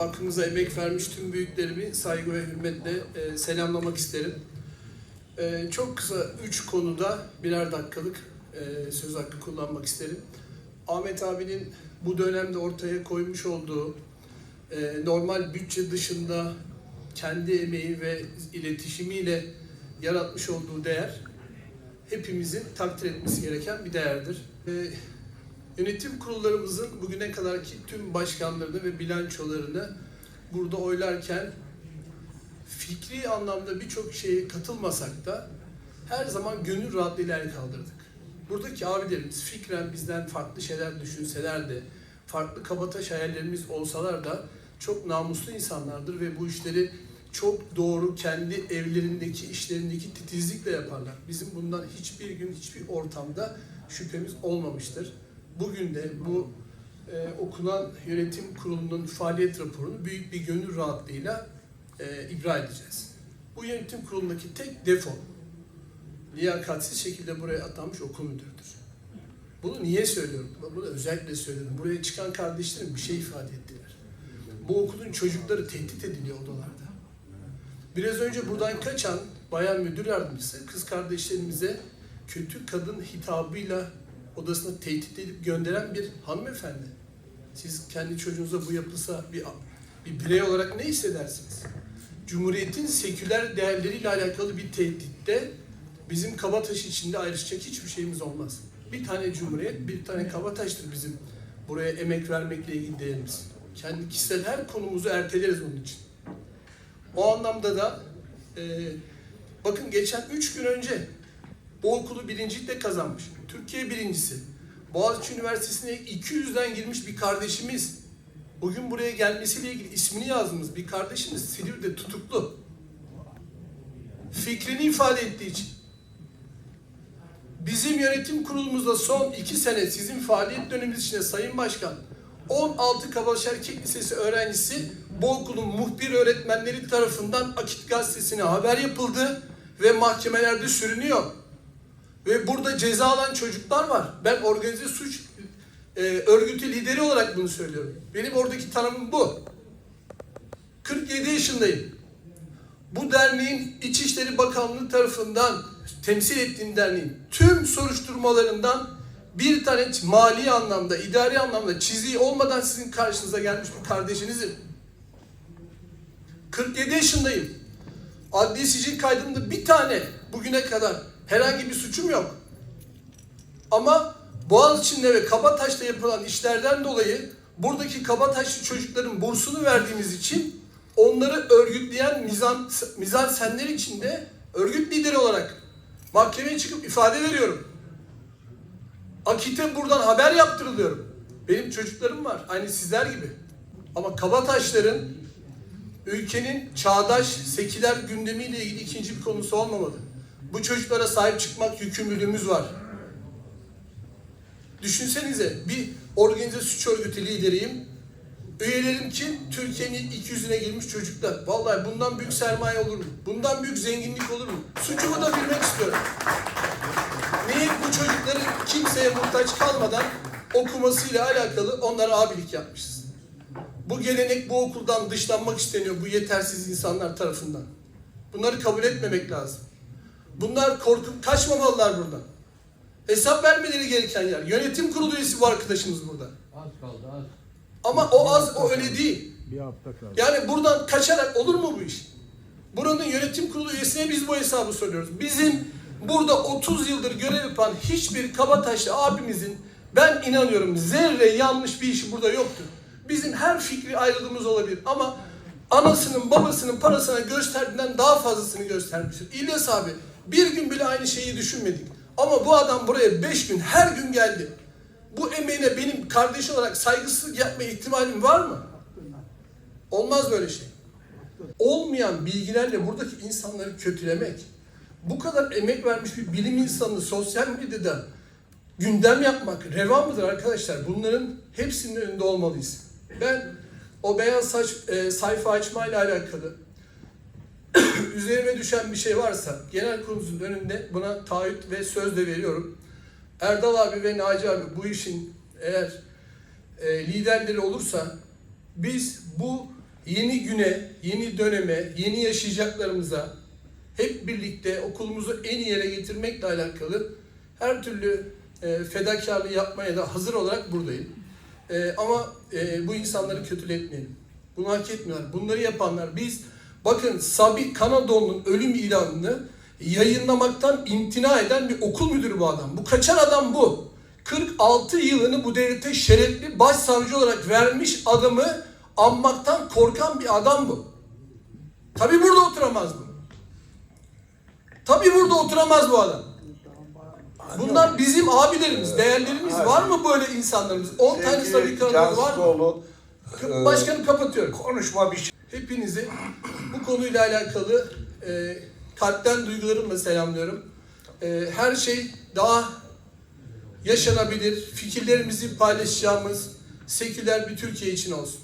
Hakkımıza emek vermiş tüm büyüklerimi saygı ve hürmetle e, selamlamak isterim. E, çok kısa üç konuda birer dakikalık e, söz hakkı kullanmak isterim. Ahmet abinin bu dönemde ortaya koymuş olduğu e, normal bütçe dışında kendi emeği ve iletişimiyle yaratmış olduğu değer hepimizin takdir etmesi gereken bir değerdir. E, Yönetim kurullarımızın bugüne kadarki tüm başkanlarını ve bilançolarını burada oylarken fikri anlamda birçok şeye katılmasak da her zaman gönül rahatlığıyla el kaldırdık. Buradaki abilerimiz fikren bizden farklı şeyler düşünseler de, farklı kabataş hayallerimiz olsalar da çok namuslu insanlardır ve bu işleri çok doğru kendi evlerindeki işlerindeki titizlikle yaparlar. Bizim bundan hiçbir gün hiçbir ortamda şüphemiz olmamıştır. Bugün de bu e, okunan yönetim kurulunun faaliyet raporunu büyük bir gönül rahatlığıyla e, ibra edeceğiz. Bu yönetim kurulundaki tek defo liyakatsiz şekilde buraya atanmış okul müdürüdür. Bunu niye söylüyorum? Bunu özellikle söylüyorum. Buraya çıkan kardeşlerim bir şey ifade ettiler. Bu okulun çocukları tehdit ediliyor odalarda. Biraz önce buradan kaçan bayan müdür yardımcısı kız kardeşlerimize kötü kadın hitabıyla odasına tehdit edip gönderen bir hanımefendi. Siz kendi çocuğunuza bu yapılsa bir, bir birey olarak ne hissedersiniz? Cumhuriyetin seküler değerleriyle alakalı bir tehditte bizim Kabataş içinde ayrışacak hiçbir şeyimiz olmaz. Bir tane cumhuriyet, bir tane Kabataş'tır bizim buraya emek vermekle ilgili değerimiz. Kendi kişisel her konumuzu erteleriz onun için. O anlamda da e, bakın geçen üç gün önce bu okulu birincilikle kazanmış. Türkiye birincisi. Boğaziçi Üniversitesi'ne 200'den girmiş bir kardeşimiz. Bugün buraya gelmesiyle ilgili ismini yazdığımız bir kardeşimiz Silivri'de tutuklu. Fikrini ifade ettiği için. Bizim yönetim kurulumuzda son iki sene sizin faaliyet döneminiz içinde Sayın Başkan 16 Kabataş Erkek Lisesi öğrencisi bu okulun muhbir öğretmenleri tarafından Akit Gazetesi'ne haber yapıldı ve mahkemelerde sürünüyor. Ve burada ceza alan çocuklar var. Ben organize suç e, örgütü lideri olarak bunu söylüyorum. Benim oradaki tanımım bu. 47 yaşındayım. Bu derneğin İçişleri Bakanlığı tarafından temsil ettiğim derneğin tüm soruşturmalarından bir tane mali anlamda, idari anlamda çiziği olmadan sizin karşınıza gelmiş bir kardeşinizim. 47 yaşındayım. Adli sicil kaydımda bir tane bugüne kadar herhangi bir suçum yok. Ama Boğaziçi'nde ve Kabataş'ta yapılan işlerden dolayı buradaki Kabataşlı çocukların bursunu verdiğimiz için onları örgütleyen mizan, mizan senler içinde örgüt lideri olarak mahkemeye çıkıp ifade veriyorum. Akit'e buradan haber yaptırılıyorum. Benim çocuklarım var. Aynı sizler gibi. Ama Kabataşların ülkenin çağdaş, seküler gündemiyle ilgili ikinci bir konusu olmamalı. Bu çocuklara sahip çıkmak yükümlülüğümüz var. Düşünsenize bir organize suç örgütü lideriyim. Üyelerim kim? Türkiye'nin ilk yüzüne girmiş çocuklar. Vallahi bundan büyük sermaye olur mu? Bundan büyük zenginlik olur mu? Suçumu da bilmek istiyorum. Niye bu çocukların kimseye muhtaç kalmadan okumasıyla alakalı onlara abilik yapmışız. Bu gelenek bu okuldan dışlanmak isteniyor bu yetersiz insanlar tarafından. Bunları kabul etmemek lazım. Bunlar korkup kaçmamalılar buradan. Hesap vermeleri gereken yer. Yönetim kurulu üyesi bu arkadaşımız burada. Az kaldı az. Ama o az o öyle değil. Bir hafta kaldı. Yani buradan kaçarak olur mu bu iş? Buranın yönetim kurulu üyesine biz bu hesabı soruyoruz. Bizim burada 30 yıldır görev yapan hiçbir Kabataşlı abimizin ben inanıyorum zerre yanlış bir işi burada yoktur. Bizim her fikri ayrılığımız olabilir ama anasının babasının parasına gösterdiğinden daha fazlasını göstermiştir. İlyas abi bir gün bile aynı şeyi düşünmedik. Ama bu adam buraya beş gün her gün geldi. Bu emeğine benim kardeş olarak saygısızlık yapma ihtimalim var mı? Olmaz böyle şey. Olmayan bilgilerle buradaki insanları kötülemek, bu kadar emek vermiş bir bilim insanını sosyal medyada gündem yapmak reva mıdır arkadaşlar? Bunların hepsinin önünde olmalıyız. Ben o beyaz saç e, sayfa açma ile alakalı üzerime düşen bir şey varsa genel kurulumuzun önünde buna taahhüt ve söz de veriyorum. Erdal abi ve Naci abi bu işin eğer e, liderleri olursa biz bu yeni güne, yeni döneme, yeni yaşayacaklarımıza hep birlikte okulumuzu en iyi yere getirmekle alakalı her türlü e, fedakarlığı yapmaya da hazır olarak buradayım. E, ama e, bu insanları kötületmeyelim. Bunu hak etmiyorlar. Bunları yapanlar biz bakın Sabi Kanadoğlu'nun ölüm ilanını yayınlamaktan imtina eden bir okul müdürü bu adam. Bu kaçan adam bu. 46 yılını bu devlete şerefli başsavcı olarak vermiş adamı anmaktan korkan bir adam bu. Tabi burada oturamaz bu. Tabi burada oturamaz bu adam. Bunlar bizim abilerimiz, değerlerimiz. Var mı böyle insanlarımız? 10 tane Sabi Kanadoğlu var mı? E, Başkanım kapatıyorum. konuşma bir şey. Hepinizi bu konuyla alakalı e, kalpten duygularımla selamlıyorum. E, her şey daha yaşanabilir, fikirlerimizi paylaşacağımız seküler bir Türkiye için olsun.